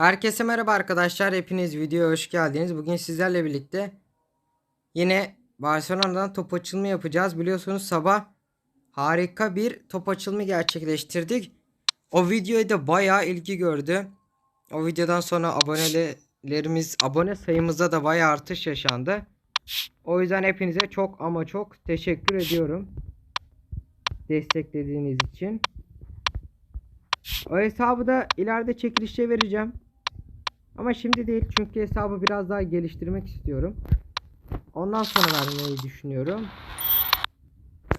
Herkese merhaba arkadaşlar. Hepiniz videoya hoş geldiniz. Bugün sizlerle birlikte yine Barcelona'dan top açılımı yapacağız. Biliyorsunuz sabah harika bir top açılımı gerçekleştirdik. O videoya da bayağı ilgi gördü. O videodan sonra abonelerimiz, abone sayımızda da bayağı artış yaşandı. O yüzden hepinize çok ama çok teşekkür ediyorum. Desteklediğiniz için. O hesabı da ileride çekilişe vereceğim. Ama şimdi değil çünkü hesabı biraz daha geliştirmek istiyorum. Ondan sonra vermeyi düşünüyorum.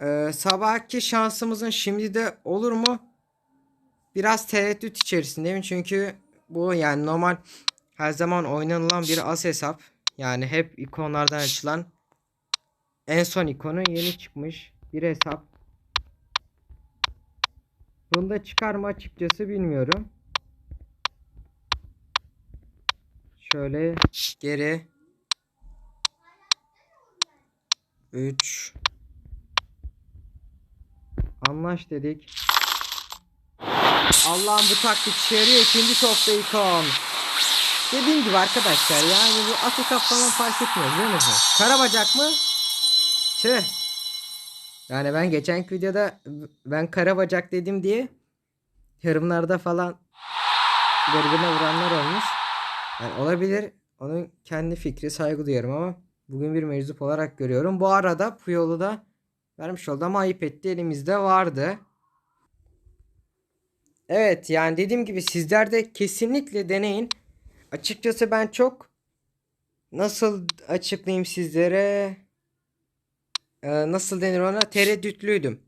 Ee, sabahki şansımızın şimdi de olur mu? Biraz tereddüt içerisindeyim çünkü bu yani normal her zaman oynanılan bir as hesap. Yani hep ikonlardan açılan en son ikonu yeni çıkmış bir hesap. Bunda çıkar mı açıkçası bilmiyorum. Şöyle geri 3 Anlaş dedik. Allah'ım bu taktik işe yarıyor. İkinci topta ikon. Dediğim gibi arkadaşlar yani bu atı falan fark etmiyor biliyor musunuz? Karabacak mı? Tüh. Yani ben geçen videoda ben karabacak dedim diye yorumlarda falan birbirine vuranlar olmuş. Yani olabilir. Onun kendi fikri saygı duyuyorum ama bugün bir meczup olarak görüyorum. Bu arada Puyol'u da vermiş oldu ama ayıp etti elimizde vardı. Evet yani dediğim gibi sizler de kesinlikle deneyin. Açıkçası ben çok nasıl açıklayayım sizlere Ee, nasıl denir ona tereddütlüydüm.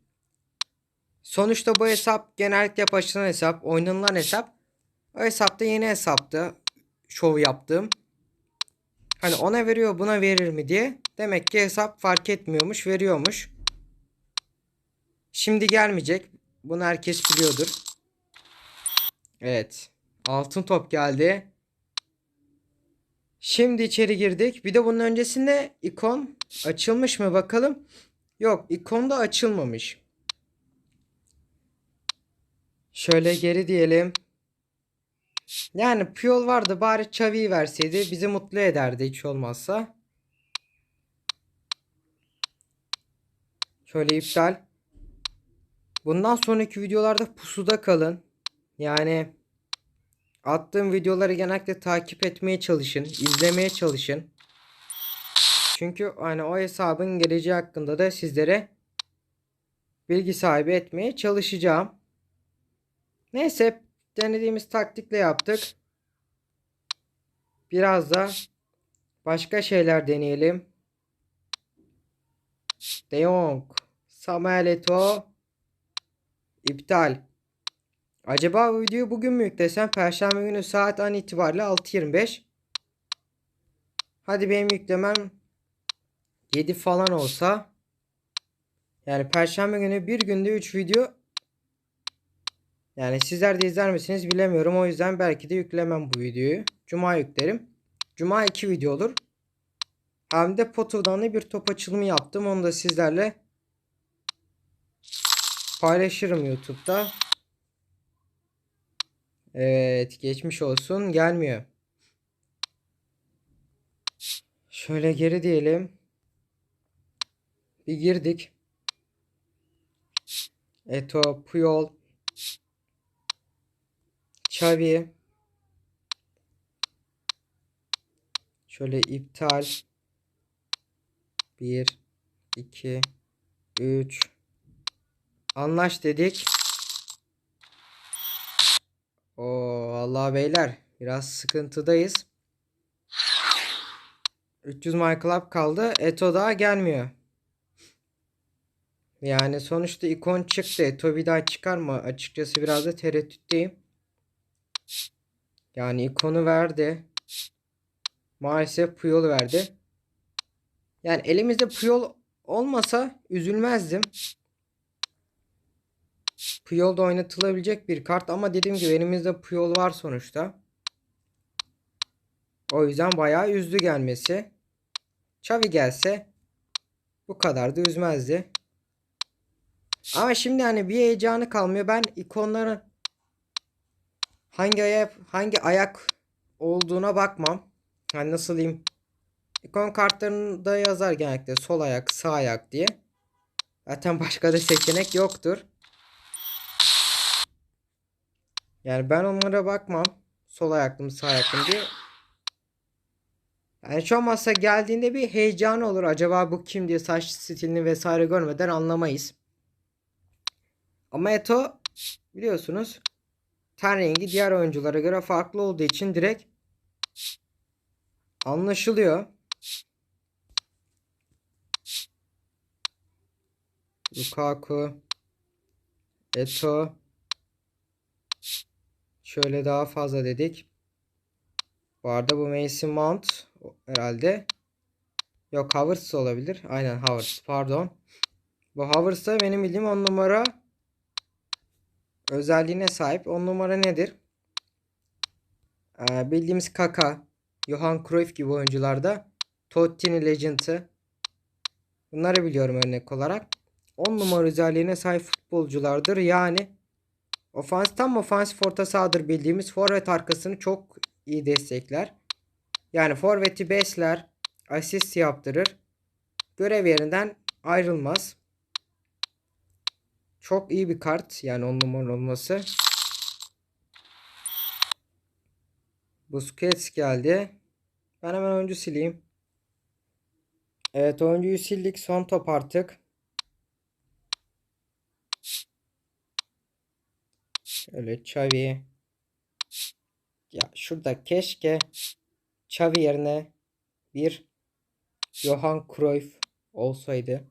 Sonuçta bu hesap genellikle başlanan hesap, oynanılan hesap. O hesapta yeni hesaptı. Şov yaptım. Hani ona veriyor buna verir mi diye. Demek ki hesap fark etmiyormuş veriyormuş. Şimdi gelmeyecek. Bunu herkes biliyordur. Evet. Altın top geldi. Şimdi içeri girdik. Bir de bunun öncesinde ikon açılmış mı bakalım. Yok ikon da açılmamış. Şöyle geri diyelim. Yani Puyol vardı bari Xavi'yi verseydi bizi mutlu ederdi hiç olmazsa. Şöyle iptal. Bundan sonraki videolarda pusuda kalın. Yani attığım videoları genellikle takip etmeye çalışın, izlemeye çalışın. Çünkü hani o hesabın geleceği hakkında da sizlere bilgi sahibi etmeye çalışacağım. Neyse denediğimiz taktikle yaptık. Biraz da başka şeyler deneyelim. De Jong, Samuel Eto'o iptal. Acaba bu videoyu bugün mü yüklesem? Perşembe günü saat an itibariyle 6.25. Hadi benim yüklemem 7 falan olsa. Yani perşembe günü bir günde 3 video. Yani sizler de izler misiniz bilemiyorum. O yüzden belki de yüklemem bu videoyu. Cuma yüklerim. Cuma 2 video olur. Hem de Potov'dan bir top açılımı yaptım. Onu da sizlerle paylaşırım YouTube'da. Evet geçmiş olsun gelmiyor. Şöyle geri diyelim. Bir girdik. Eto, Puyol, Xavi. Şöyle iptal. 1 2 3 Anlaş dedik. O Allah beyler biraz sıkıntıdayız. 300 My Club kaldı. Eto daha gelmiyor. Yani sonuçta ikon çıktı. Eto bir daha çıkar mı? Açıkçası biraz da tereddütteyim. Yani ikonu verdi. Maalesef Puyol verdi. Yani elimizde Puyol olmasa üzülmezdim. Puyol da oynatılabilecek bir kart ama dediğim gibi elimizde Puyol var sonuçta. O yüzden bayağı üzdü gelmesi. Xavi gelse bu kadar da üzmezdi. Ama şimdi hani bir heyecanı kalmıyor. Ben ikonların hangi ayak hangi ayak olduğuna bakmam. Hani nasıl diyeyim? İkon kartlarında yazar genellikle sol ayak, sağ ayak diye. Zaten başka da seçenek yoktur. Yani ben onlara bakmam. Sol ayaklı mı sağ ayaklı mı diye. Yani hiç olmazsa geldiğinde bir heyecan olur. Acaba bu kim diye saç stilini vesaire görmeden anlamayız. Ama Eto biliyorsunuz ten rengi diğer oyunculara göre farklı olduğu için direkt anlaşılıyor. Lukaku Eto Şöyle daha fazla dedik. Bu arada bu Mason Mount herhalde. Yok Havertz olabilir. Aynen Havertz pardon. Bu Havertz da benim bildiğim 10 numara özelliğine sahip. 10 numara nedir? Ee, bildiğimiz Kaka, Johan Cruyff gibi oyuncularda Totti'nin Legend'ı. Bunları biliyorum örnek olarak. 10 numara özelliğine sahip futbolculardır. Yani ofans tam ofansif orta sahadır bildiğimiz forvet arkasını çok iyi destekler. Yani forveti besler, asist yaptırır. Görev yerinden ayrılmaz. Çok iyi bir kart yani on numara olması. Busquets geldi. Ben hemen oyuncu sileyim. Evet oyuncuyu sildik. Son top artık. Şöyle Xavi. Ya şurada keşke Xavi yerine bir Johan Cruyff olsaydı.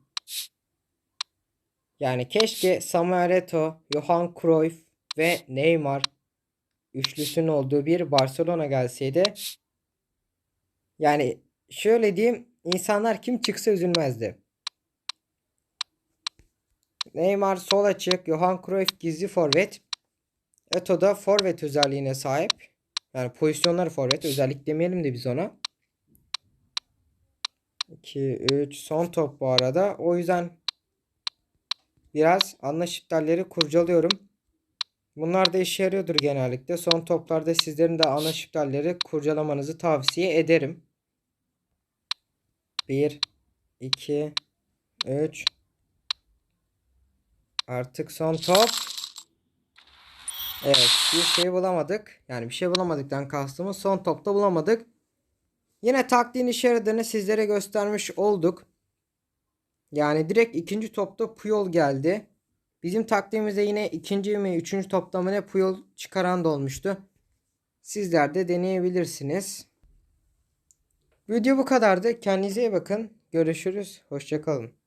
Yani keşke Samuel Eto'o, Johan Cruyff ve Neymar üçlüsünün olduğu bir Barcelona gelseydi. Yani şöyle diyeyim insanlar kim çıksa üzülmezdi. Neymar sol açık, Johan Cruyff gizli forvet. Eto da forvet özelliğine sahip. Yani pozisyonları forvet özellik demeyelim de biz ona. 2 3 son top bu arada. O yüzden biraz anlaş iptalleri kurcalıyorum. Bunlar da işe yarıyordur genellikle. Son toplarda sizlerin de anlaş iptalleri kurcalamanızı tavsiye ederim. 1 2 3 Artık son top. Evet bir şey bulamadık. Yani bir şey bulamadıktan kastımız son topta bulamadık. Yine taktiğin işe yaradığını sizlere göstermiş olduk. Yani direkt ikinci topta Puyol geldi. Bizim taktiğimizde yine ikinci mi üçüncü topta mı Puyol çıkaran da olmuştu. Sizler de deneyebilirsiniz. Video bu kadardı. Kendinize iyi bakın. Görüşürüz. Hoşçakalın.